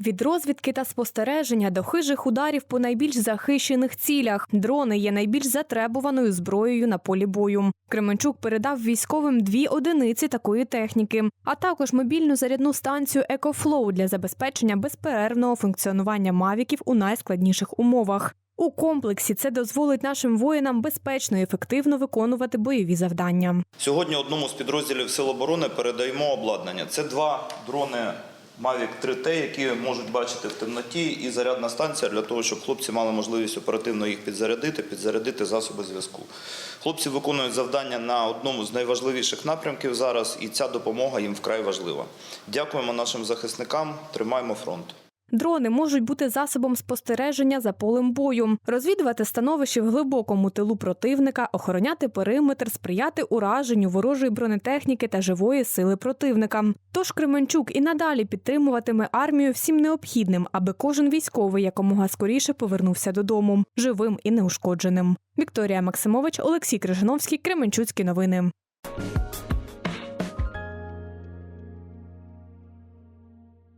Від розвідки та спостереження до хижих ударів по найбільш захищених цілях дрони є найбільш затребуваною зброєю на полі бою. Кременчук передав військовим дві одиниці такої техніки, а також мобільну зарядну станцію «Екофлоу» для забезпечення безперервного функціонування мавіків у найскладніших умовах. У комплексі це дозволить нашим воїнам безпечно і ефективно виконувати бойові завдання. Сьогодні одному з підрозділів Сил оборони передаємо обладнання. Це два дрони Mavic 3T, які можуть бачити в темноті, і зарядна станція для того, щоб хлопці мали можливість оперативно їх підзарядити, підзарядити засоби зв'язку. Хлопці виконують завдання на одному з найважливіших напрямків зараз, і ця допомога їм вкрай важлива. Дякуємо нашим захисникам, тримаємо фронт. Дрони можуть бути засобом спостереження за полем бою, розвідувати становище в глибокому тилу противника, охороняти периметр, сприяти ураженню ворожої бронетехніки та живої сили противника. Тож Кременчук і надалі підтримуватиме армію всім необхідним, аби кожен військовий якомога скоріше повернувся додому, живим і неушкодженим. Вікторія Максимович, Олексій Крижановський, Кременчуцькі новини.